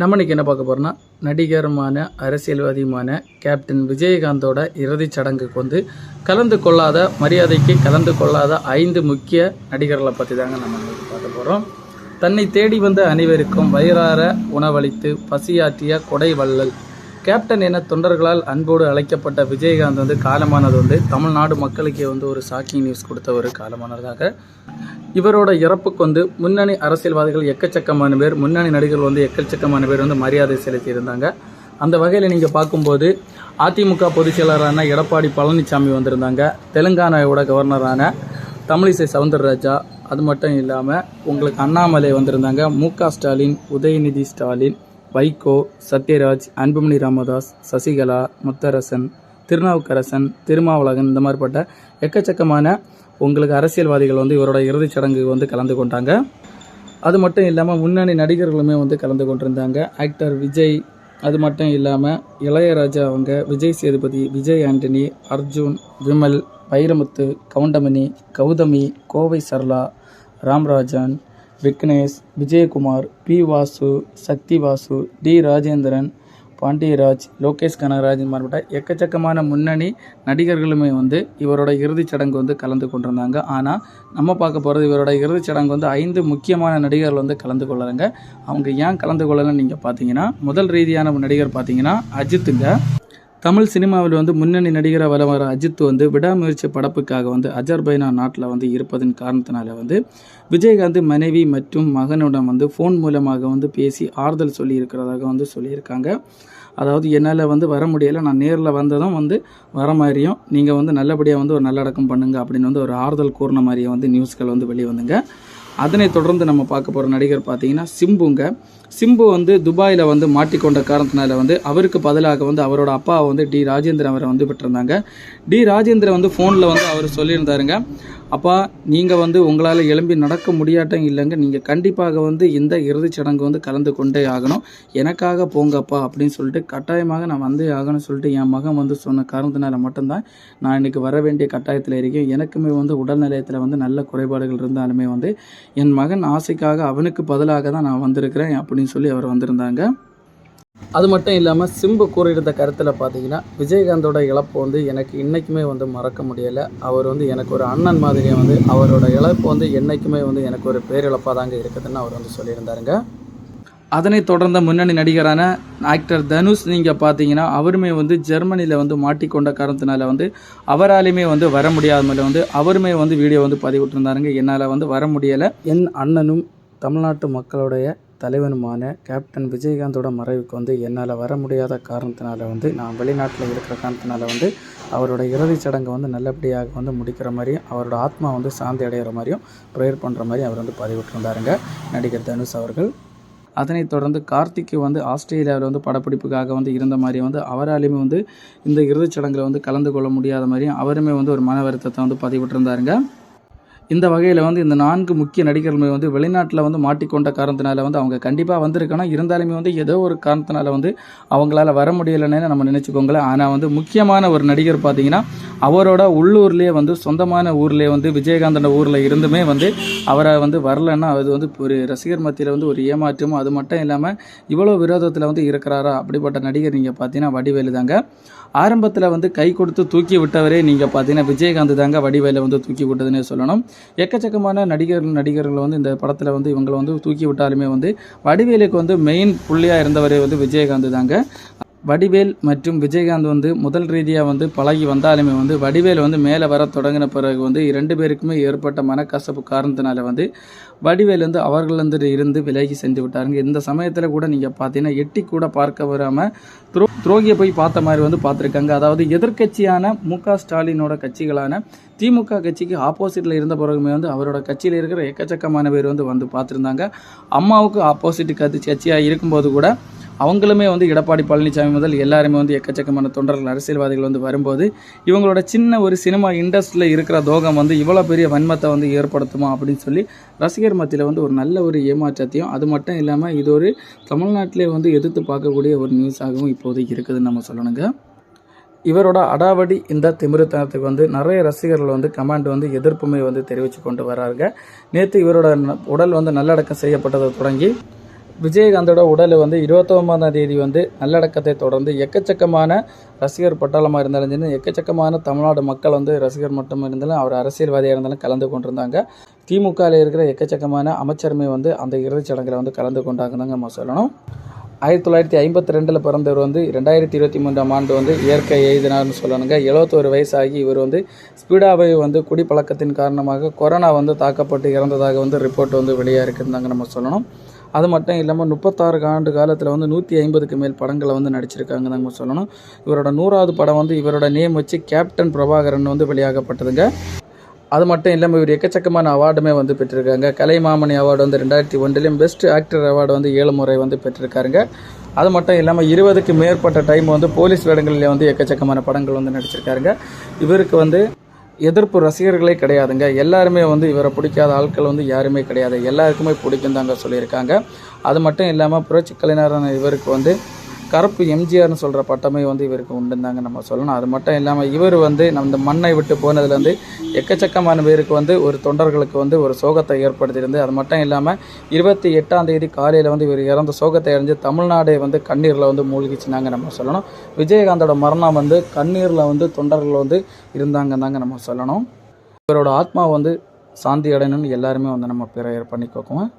நம்ம இன்னைக்கு என்ன பார்க்க போகிறோம்னா நடிகருமான அரசியல்வாதியுமான கேப்டன் விஜயகாந்தோட இறுதிச் சடங்குக்கு வந்து கலந்து கொள்ளாத மரியாதைக்கு கலந்து கொள்ளாத ஐந்து முக்கிய நடிகர்களை பற்றி தாங்க நம்ம இன்றைக்கி பார்க்க போகிறோம் தன்னை தேடி வந்த அனைவருக்கும் வயிறார உணவளித்து பசியாற்றிய கொடை வள்ளல். கேப்டன் என தொண்டர்களால் அன்போடு அழைக்கப்பட்ட விஜயகாந்த் வந்து காலமானது வந்து தமிழ்நாடு மக்களுக்கே வந்து ஒரு ஷாக்கிங் நியூஸ் கொடுத்த ஒரு காலமானதாக. இவரோட இறப்புக்கு வந்து முன்னணி அரசியல்வாதிகள் எக்கச்சக்கமான பேர் முன்னணி நடிகர்கள் வந்து எக்கச்சக்கமான பேர் வந்து மரியாதை செலுத்தியிருந்தாங்க. அந்த வகையில் நீங்கள் பார்க்கும்போது அதிமுக பொதுச் செயலரான எடப்பாடி பழனிசாமி வந்திருந்தாங்க. தெலுங்கானாவோட கவர்னரான தமிழிசை சவுந்தரராஜா அது மட்டும் இல்லாமல் உங்களுக்கு அண்ணாமலை வந்திருந்தாங்க. மு க ஸ்டாலின் உதயநிதி ஸ்டாலின் வைகோ சத்யராஜ் அன்புமணி ராமதாஸ் சசிகலா முத்தரசன் திருநாவுக்கரசன் திருமாவளவன் இந்த மாதிரிப்பட்ட எக்கச்சக்கமான உங்களுக்கு அரசியல்வாதிகள் வந்து இவரோட இறுதிச் சடங்கு வந்து கலந்து கொண்டாங்க. அது மட்டும் இல்லாமல் முன்னணி நடிகர்களுமே வந்து கலந்து கொண்டிருந்தாங்க. ஆக்டர் விஜய் அது மட்டும் இல்லாமல் இளையராஜா அவங்க விஜய் சேதுபதி விஜய் ஆண்டனி அர்ஜுன் விமல் வைரமுத்து கவுண்டமணி கௌதமி கோவை சர்லா ராம்ராஜன் விக்னேஷ் விஜயகுமார் பி. வாசு சக்தி வாசு டி. ராஜேந்திரன் பாண்டியராஜ் லோகேஷ் கனகராஜ் மாறுபட்ட எக்கச்சக்கமான முன்னணி நடிகர்களுமே வந்து இவரோட இறுதிச் சடங்கு வந்து கலந்து கொண்டிருந்தாங்க. ஆனால் நம்ம பார்க்க போகிறது இவரோட இறுதிச் சடங்கு வந்து ஐந்து முக்கியமான நடிகர்கள் வந்து கலந்து கொள்ளலைங்க. அவங்க ஏன் கலந்து கொள்ளலன்னு நீங்கள் பார்த்தீங்கன்னா முதல் ரீதியான நடிகர் பார்த்தீங்கன்னா அஜித்துங்க. தமிழ் சினிமாவில் வந்து முன்னணி நடிகராக வர வர அஜித் வந்து விடாமுயற்சி படப்புக்காக வந்து அஜர்பைனா நாட்டில் வந்து இருப்பதன் காரணத்தினால வந்து விஜயகாந்த் மனைவி மற்றும் மகனுடன் வந்து ஃபோன் மூலமாக வந்து பேசி ஆறுதல் சொல்லியிருக்கிறதாக வந்து சொல்லியிருக்காங்க. அதாவது என்னால் வந்து வர முடியலை நான் நேரில் வந்ததும் வந்து வர மாதிரியும் நீங்கள் வந்து நல்லபடியாக வந்து ஒரு நல்லடக்கம் பண்ணுங்கள் அப்படின்னு வந்து ஒரு ஆறுதல் கூறின மாதிரியே வந்து நியூஸ்கள் வந்து வெளியே வந்துங்க அதனை தொடர்ந்து நம்ம பார்க்க போகிற நடிகர் பார்த்தீங்கன்னா சிம்புங்க. சிம்பு வந்து துபாயில் வந்து மாட்டிக்கொண்ட காரணத்தினால வந்து அவருக்கு பதிலாக வந்து அவரோட அப்பாவை வந்து டி ராஜேந்திரன் அவரை வந்து பெற்றிருந்தாங்க. டி ராஜேந்திரன் வந்து ஃபோனில் வந்து அவர் சொல்லியிருந்தாருங்க அப்பா நீங்கள் வந்து உங்களால் எழும்பி நடக்க முடியாட்டம் இல்லைங்க. நீங்கள் கண்டிப்பாக வந்து இந்த இறுதிச் சடங்கு வந்து கலந்து கொண்டே ஆகணும். எனக்காக போங்கப்பா அப்படின்னு சொல்லிட்டு கட்டாயமாக நான் வந்தே ஆகணும்னு சொல்லிட்டு என் மகன் வந்து சொன்ன காரணத்தினால மட்டும்தான் நான் இன்றைக்கி வர வேண்டிய கட்டாயத்தில் இருக்கேன். எனக்குமே வந்து உடல் நிலையத்தில் வந்து நல்ல குறைபாடுகள் இருந்தாலுமே வந்து என் மகன் ஆசைக்காக அவனுக்கு பதிலாக தான் நான் வந்திருக்கிறேன் அப்படின்னு சொல்லி அவர் வந்திருந்தாங்க. அது மட்டும் இல்லாமல் சிம்பு கூறியிருந்த கருத்தில் பார்த்தீங்கன்னா விஜயகாந்தோட இழப்பு வந்து எனக்கு இன்றைக்குமே வந்து மறக்க முடியலை. அவர் வந்து எனக்கு ஒரு அண்ணன் மாதிரியே வந்து அவரோட இழப்பு வந்து என்றைக்குமே வந்து எனக்கு ஒரு பேரிழப்பாக தாங்க இருக்குதுன்னு அவர் வந்து சொல்லியிருந்தாருங்க. அதனைத் தொடர்ந்த முன்னணி நடிகரான ஆக்டர் தனுஷ் நீங்கள் பார்த்தீங்கன்னா அவருமே வந்து ஜெர்மனியில் வந்து மாட்டிக்கொண்ட காரணத்தினால வந்து அவராலையுமே வந்து வர முடியாமல் வந்து அவருமே வந்து வீடியோ வந்து பதிவிட்டிருந்தாருங்க. என்னால் வந்து வர முடியலை. என் அண்ணனும் தமிழ்நாட்டு மக்களுடைய தலைவனுமான கேப்டன் விஜயகாந்தோட மறைவுக்கு வந்து என்னால் வர முடியாத காரணத்தினால வந்து நான் வெளிநாட்டில் இருக்கிற காரணத்தினால வந்து அவரோட இறுதிச் சடங்கை வந்து நல்லபடியாக வந்து முடிக்கிற மாதிரியும் அவரோட ஆத்மா வந்து சாந்தி அடைகிற மாதிரியும் ப்ரேயர் பண்ணுற மாதிரி அவர் வந்து பதிவிட்டிருந்தாருங்க. நடிகர் தனுஷ் அவர்கள். அதனைத் தொடர்ந்து கார்த்திக்கு வந்து ஆஸ்திரேலியாவில் வந்து படப்பிடிப்புக்காக வந்து இருந்த மாதிரி வந்து அவராலையுமே வந்து இந்த இறுதிச் சடங்கில் வந்து கலந்து கொள்ள முடியாத மாதிரியும் அவருமே வந்து ஒரு மன வருத்தத்தை வந்து பதிவிட்டிருந்தாருங்க. இந்த வகையில் வந்து இந்த நான்கு முக்கிய நடிகர்கள் வந்து வெளிநாட்டில் வந்து மாட்டிக்கொண்ட காரணத்தினால வந்து அவங்க கண்டிப்பாக வந்திருக்கணும். இருந்தாலுமே வந்து ஏதோ ஒரு காரணத்தினால வந்து அவங்களால வர முடியலைன்னு நம்ம நினச்சிக்கோங்களேன். ஆனால் வந்து முக்கியமான ஒரு நடிகர் பார்த்தீங்கன்னா அவரோட உள்ளூர்லேயே வந்து சொந்தமான ஊர்லேயே வந்து விஜயகாந்தோட ஊரில் இருந்துமே வந்து அவரை வந்து வரலன்னா அது வந்து ஒரு ரசிகர் மத்தியில் வந்து ஒரு ஏமாற்றமும் அது மட்டும் இல்லாமல் இவ்வளோ விரோதத்தில் வந்து இருக்கிறாரா அப்படிப்பட்ட நடிகர் நீங்கள் பார்த்தீங்கன்னா வடிவேலு தாங்க ஆரம்பத்தில் வந்து கை கொடுத்து தூக்கி விட்டவரே நீங்கள் பார்த்தீங்கன்னா விஜயகாந்த் தாங்க வடிவேலை வந்து தூக்கி விட்டதுன்னே சொல்லணும். எக்கச்சக்கமான நடிகர் நடிகர்கள் வந்து இந்த படத்தில் வந்து இவங்களை வந்து தூக்கி விட்டாலுமே வந்து வடிவேலுக்கு வந்து மெயின் புள்ளியாக இருந்தவரே வந்து விஜயகாந்த் தாங்க. வடிவேல் மற்றும் விஜயகாந்த் வந்து முதல் ரீதியாக வந்து பழகி வந்தாலுமே வந்து வடிவேல் வந்து மேலே வர தொடங்கின பிறகு வந்து இரண்டு பேருக்குமே ஏற்பட்ட மனக்கசப்பு காரணத்தினால வந்து வடிவேல் வந்து அவர்களிருந்து இருந்து விலகி சென்று விட்டாருங்க. இந்த சமயத்தில் கூட நீங்கள் பார்த்தீங்கன்னா எட்டி கூட பார்க்க வராமல் துரோ துரோகியை போய் பார்த்த மாதிரி வந்து பார்த்துருக்காங்க. அதாவது எதிர்க்கட்சியான மு க ஸ்டாலினோட கட்சிகளான திமுக கட்சிக்கு ஆப்போசிட்டில் இருந்த பிறகுமே வந்து அவரோட கட்சியில் இருக்கிற எக்கச்சக்கமான பேர் வந்து வந்து பார்த்துருந்தாங்க. அம்மாவுக்கு ஆப்போசிட் கட்சி கட்சியாக இருக்கும்போது கூட அவங்களுமே வந்து எடப்பாடி பழனிசாமி முதல் எல்லாருமே வந்து எக்கச்சக்கமான தொண்டர்கள் அரசியல்வாதிகள் வந்து வரும்போது இவங்களோட சின்ன ஒரு சினிமா இண்டஸ்ட்ரியில் இருக்கிற தோகம் வந்து இவ்வளோ பெரிய வன்மத்தை வந்து ஏற்படுத்துமா அப்படின்னு சொல்லி ரசிகர் மத்தியில் வந்து ஒரு நல்ல ஒரு ஏமாற்றத்தையும் அது மட்டும் இல்லாமல் இது ஒரு தமிழ்நாட்டிலே வந்து எதிர்த்து பார்க்கக்கூடிய ஒரு நியூஸாகவும் இப்போதைக்கு இருக்குதுன்னு நம்ம சொல்லணுங்க. இவரோட அடாவடி இந்த திமிருத்தனத்துக்கு வந்து நிறைய ரசிகர்கள் வந்து கமாண்ட் வந்து எதிர்ப்புமே வந்து தெரிவித்து கொண்டு வராங்க நேற்று இவரோட ந- உடல் வந்து நல்லடக்கம் செய்யப்பட்டதை தொடங்கி விஜயகாந்தோட உடல் வந்து இருபத்தொம்பதாம் தேதி வந்து நல்லடக்கத்தை தொடர்ந்து எக்கச்சக்கமான ரசிகர் பட்டாளமாக இருந்தாலும் சரி எக்கச்சக்கமான தமிழ்நாடு மக்கள் வந்து ரசிகர் மட்டும் இருந்தாலும் அவர் அரசியல்வாதியாக இருந்தாலும் கலந்து கொண்டிருந்தாங்க. திமுகவில் இருக்கிற எக்கச்சக்கமான அமைச்சருமே வந்து அந்த இறுதிச் சடங்கில் வந்து கலந்து கொண்டாங்கன்னு நம்ம சொல்லணும். ஆயிரத்தி தொள்ளாயிரத்தி ஐம்பத்தி ரெண்டில் பிறந்தவர் வந்து ரெண்டாயிரத்தி இருபத்தி மூன்றாம் ஆண்டு வந்து இயற்கை எய்தினார்னு சொல்லணுங்க. எழுபத்தோரு வயசாகி இவர் வந்து ஸ்பீடாவை வந்து குடிப்பழக்கத்தின் காரணமாக கொரோனா வந்து தாக்கப்பட்டு இறந்ததாக வந்து ரிப்போர்ட் வந்து வெளியாக இருக்குதுதாங்க நம்ம சொல்லணும். அது மட்டும் இல்லாமல் முப்பத்தாறு ஆண்டு காலத்தில் வந்து நூற்றி ஐம்பதுக்கு மேல் படங்களை வந்து நடிச்சிருக்காங்க நம்ம சொல்லணும். இவரோட நூறாவது படம் வந்து இவரோட நேம் வச்சு கேப்டன் பிரபாகரன் வந்து வெளியாகப்பட்டதுங்க. அது மட்டும் இல்லாமல் இவர் எக்கச்சக்கமான அவார்டுமே வந்து பெற்றிருக்காங்க. கலைமாமணி அவார்டு வந்து ரெண்டாயிரத்தி ஒன்றிலையும் பெஸ்ட் ஆக்டர் அவார்டு வந்து ஏழு முறை வந்து பெற்றிருக்காருங்க. அது மட்டும் இல்லாமல் இருபதுக்கு மேற்பட்ட டைம் வந்து போலீஸ் வேடங்களில் வந்து எக்கச்சக்கமான படங்கள் வந்து நடிச்சிருக்காருங்க. இவருக்கு வந்து எதிர்ப்பு ரசிகர்களே கிடையாதுங்க. எல்லாருமே வந்து இவரை பிடிக்காத ஆட்கள் வந்து யாருமே கிடையாது. எல்லாருக்குமே பிடிக்கும் தாங்க சொல்லியிருக்காங்க. அது மட்டும் இல்லாமல் புரட்சி கலைஞரான இவருக்கு வந்து கருப்பு எம்ஜிஆர்னு சொல்கிற பட்டமே வந்து இவருக்கு உண்டுந்தாங்க நம்ம சொல்லணும். அது மட்டும் இல்லாமல் இவர் வந்து நம்ம இந்த மண்ணை விட்டு போனதுலேருந்து எக்கச்சக்கமான பேருக்கு வந்து ஒரு தொண்டர்களுக்கு வந்து ஒரு சோகத்தை ஏற்படுத்தியிருந்து அது மட்டும் இல்லாமல் இருபத்தி எட்டாம் தேதி காலையில் வந்து இவர் இறந்த சோகத்தை அறிஞ்சு தமிழ்நாடே வந்து கண்ணீரில் வந்து மூழ்கிச்சுனாங்க நம்ம சொல்லணும். விஜயகாந்தோட மரணம் வந்து கண்ணீரில் வந்து தொண்டர்கள் வந்து இருந்தாங்க தாங்க நம்ம சொல்லணும். இவரோட ஆத்மா வந்து சாந்தி அடையணும்னு எல்லாருமே வந்து நம்ம ப்ரேயர் பண்ணிக்கோக்குவோம்.